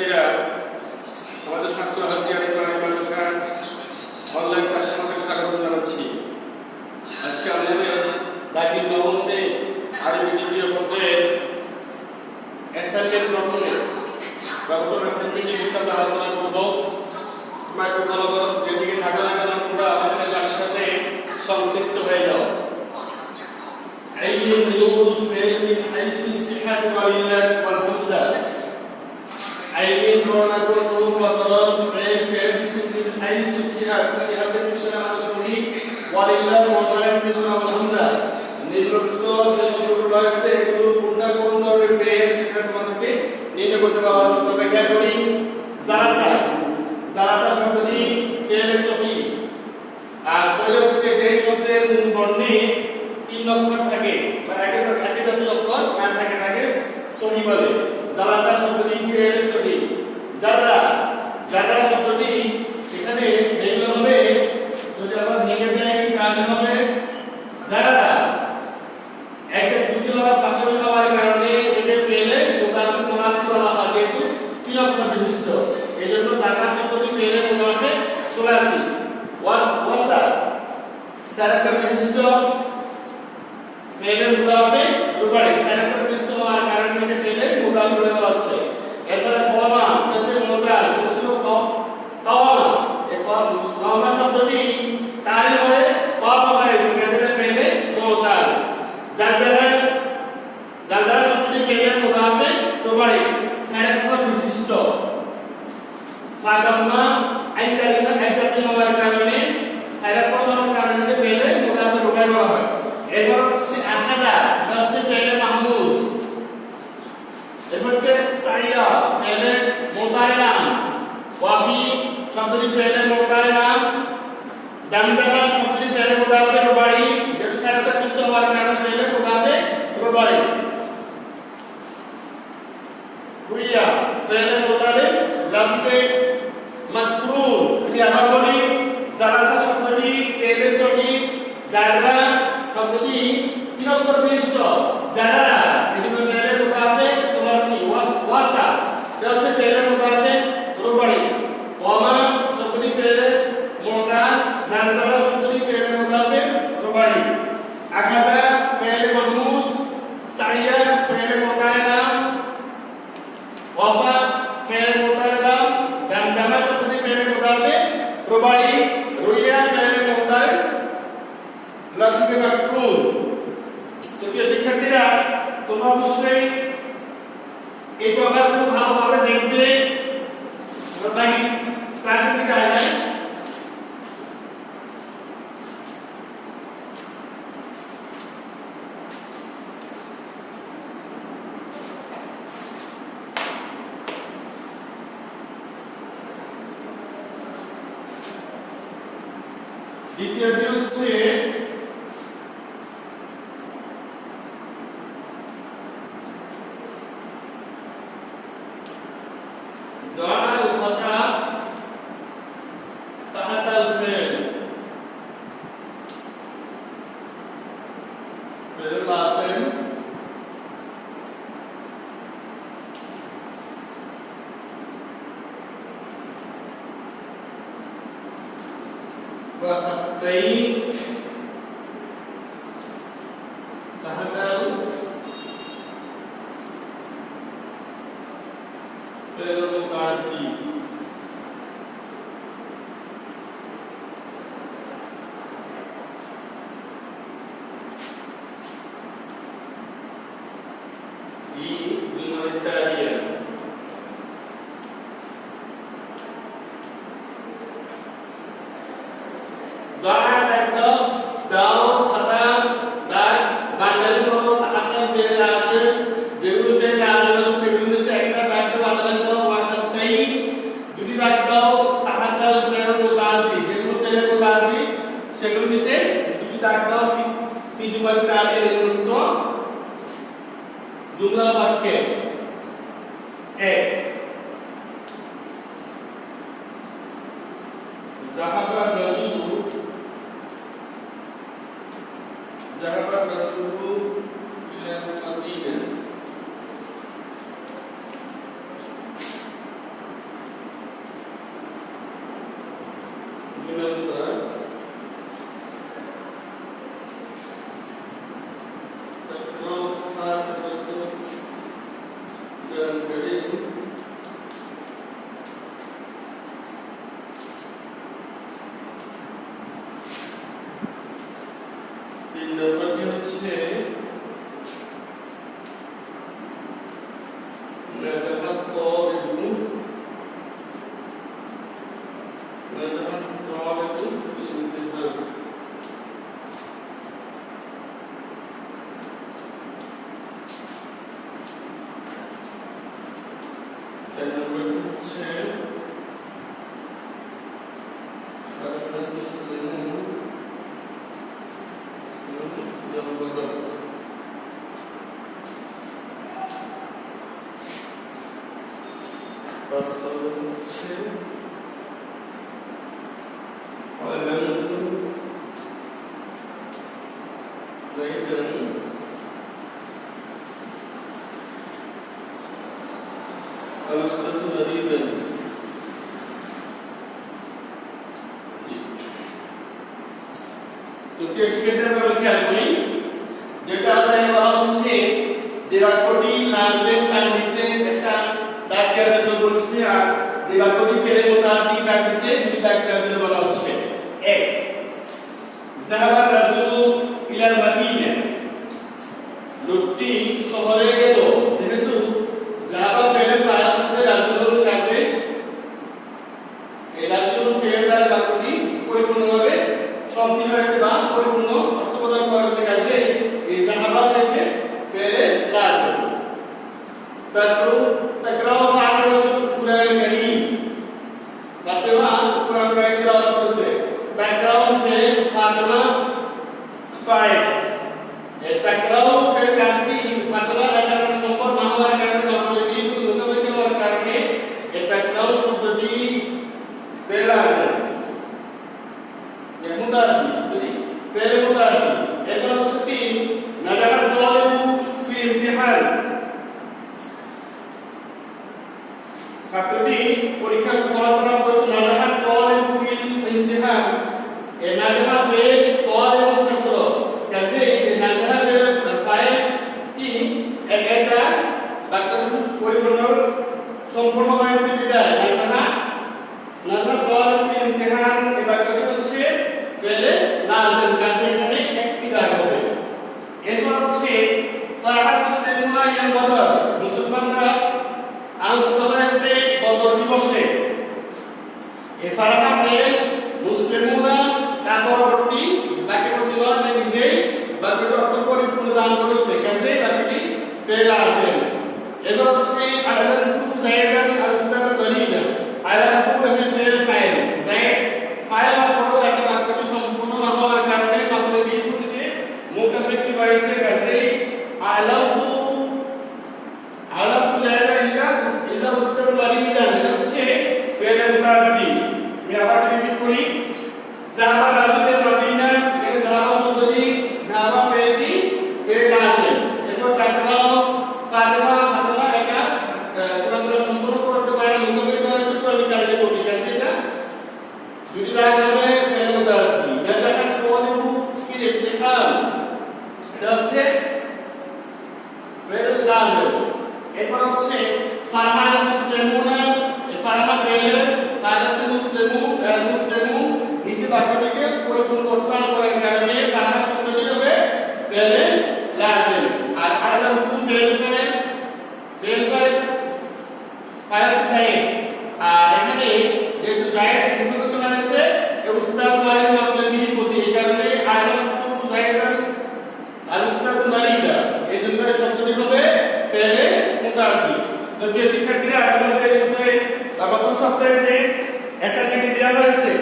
শিল্পীরা আমাদের স্বাস্থ্য হাজিয়ার মানুষের অনলাইন কাস্টমারকে স্বাগত জানাচ্ছি। আজকে আমাদের দাগির নবসে আরবি দ্বিতীয় পত্রের অ্যাসাইনমেন্ট প্রথমে। গত অ্যাসাইনমেন্টে বিষয়ে আলোচনা করব। তোমার একটু ভালো করো যেদিকে থাকা না কেন তোমরা আমাদের সংশ্লিষ্ট হয়ে যাও। علم علوم ولله এরপরে সারিয়া ফেলে মোতায়েরান ওয়াফি শব্দটি ফেলে মোতায়েরান দামদামা শব্দটি ফেলে মোতায়েরান রোবাড়ি যেটা সারাটা কৃষ্ণ হওয়ার কারণে ফেলে মোতায়েরান রোবাড়ি কুইয়া ফেলে মোতায়েরান লাফে মাকরু এটি আবার জারাসা শব্দটি ফেলে সনি দাররা শব্দটি কি নম্বর অবশ্যই এই প্রকারগুলো ভালোভাবে দেখবে ভাই ক্লাসের দিকে দ্বিতীয়টি হচ্ছে God কার্বি সেগুলো নিচে দুটি দাগ দাও ফিজুয়াল কার্বের অনুরূপ জুমলা বাক্যে এক। ذهب الرجل ذهب الرجل طالب في امتحان বাস্তব হচ্ছে तो क्लासिफिकेटर का लिखा है कोई? डेटा आता है wound state there are 14 language and মুসলমানরা ইয়ান বদর। মুসলমানরা আহত হয়েছে বদর দিবসে। এছাড়া মুসলিমরা তার পরবর্তী বাকি প্রতিগণে নিজেই বাকিটি অর্থ পরিপূর্ণ দান করেছে। কাজেই বাকিটি ফেলা আছে এবার হচ্ছে আইলাম টু জায়গার আলোচনা করি না আইলাম টু কাজে fail file. Sabbath fail fail fail fail fire side আর এখানে যেহেতু জায়েদ বিপরীত আছে এই উস্তাদ মানে মানে বিপরীত এই কারণে আলম তো জায়েদান আল উস্তাদ মারিদা এই জন্য শব্দটি হবে ফেলে মুতারাদি তো শিক্ষার্থীরা, তোমাদের এই সপ্তাহে সপ্তাহে যে অ্যাসাইনমেন্টটি দেওয়া হয়েছে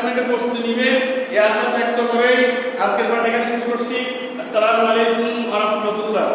অ্যাসাইনমেন্টের প্রস্তুতি নিবে। এই আশা ব্যক্ত করে আজকের পাঠ এখানে শেষ করছি। আসসালামু আলাইকুম ওয়া রাহমাতুল্লাহ।